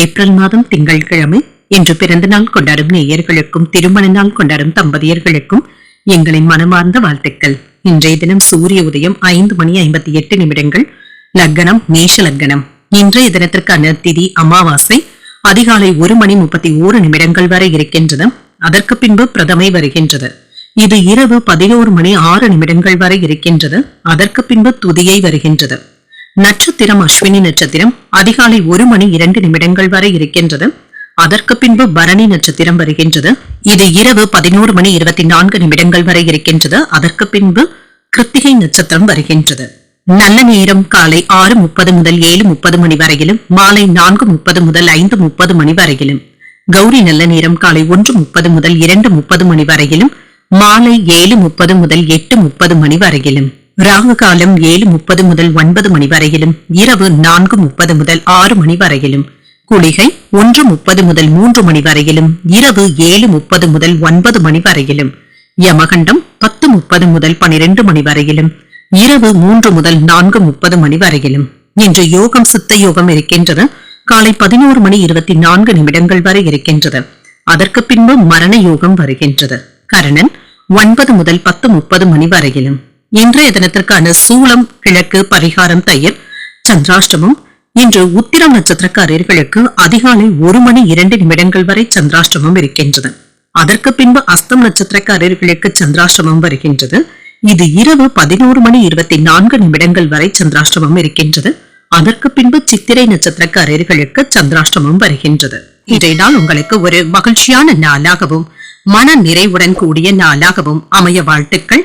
April மாதம் திங்கட்கிழமை இன்று பிறந்த நாள் கொண்டாடும் நேயர்களுக்கும் திருமண நாள் கொண்டாடும் தம்பதியர்களுக்கும் எங்களின் மனமார்ந்த வாழ்த்துக்கள். இன்றைய தினம் சூரிய உதயம் ஐந்து மணி ஐம்பத்தி எட்டு நிமிடங்கள். லக்னம் மேஷ லக்னம் இன்றைய தினத்திற்கான திதி அமாவாசை. அதிகாலை ஒரு மணி முப்பத்தி ஓரு நிமிடங்கள் வரை இருக்கின்றது. அதற்கு பின்பு பிரதமை வருகின்றது. இது இரவு பதினோரு மணி ஆறு நிமிடங்கள் வரை இருக்கின்றது. அதற்கு பின்பு துதியை வருகின்றது. நட்சத்திரம் அஸ்வினி நட்சத்திரம் அதிகாலை ஒரு மணி இரண்டு நிமிடங்கள் வரை இருக்கின்றது. அதற்கு பின்பு பரணி நட்சத்திரம் வருகின்றது. இது இரவு பதினோரு மணி இருபத்தி நான்கு நிமிடங்கள் வரை இருக்கின்றது. அதற்கு பின்பு கிருத்திகை நட்சத்திரம் வருகின்றது. நல்ல நேரம் காலை ஆறு முப்பது முதல் ஏழு முப்பது மணி வரையிலும் மாலை நான்கு முப்பது முதல் ஐந்து முப்பது மணி வரையிலும் கௌரி நல்ல நேரம் காலை ஒன்று முப்பது முதல் இரண்டு முப்பது மணி வரையிலும் மாலை ஏழு முப்பது முதல் எட்டு முப்பது மணி வரையிலும். ராகு காலம் ஏழு முப்பது முதல் ஒன்பது மணி வரையிலும் இரவு நான்கு முப்பது முதல் ஆறு மணி வரையிலும் குளிகை ஒன்று முப்பது முதல் மூன்று மணி வரையிலும் இரவு ஏழு முப்பது முதல் ஒன்பது மணி வரையிலும் யமகண்டம் பத்து முப்பது முதல் பனிரெண்டு மணி வரையிலும் இரவு மூன்று முதல் நான்கு முப்பது மணி வரையிலும். இன்று யோகம் சித்த யோகம் இருக்கின்றது. காலை பதினோரு மணி இருபத்தி நான்கு நிமிடங்கள் வரை இருக்கின்றது. அதற்கு பின்பு மரண யோகம் வருகின்றது. கரணன் ஒன்பது முதல் பத்து முப்பது மணி வரையிலும். இன்றைய தினத்திற்கான சூளம் கிழக்கு பரிகாரம் தயிர் சந்திராஷ்டமம். இன்று உத்திரம் நட்சத்திரக்காரர்களுக்கு அதிகாலை ஒரு மணி இரண்டு நிமிடங்கள் வரை சந்திராஷ்டமம் இருக்கின்றது. அதற்கு பின்பு அஸ்தம் நட்சத்திரக்காரர்களுக்கு சந்திராஷ்டமம் வருகின்றது. இது இரவு பதினோரு மணி இருபத்தி நான்கு நிமிடங்கள் வரை சந்திராஷ்டமம் இருக்கின்றது. அதற்கு பின்பு சித்திரை நட்சத்திரக்காரர்களுக்கு சந்திராஷ்டமம் வருகின்றது. இன்றைய நாள் உங்களுக்கு ஒரு மகிழ்ச்சியான நாளாகவும் மன நிறைவுடன் கூடிய நாளாகவும் அமைய வாழ்த்துக்கள்.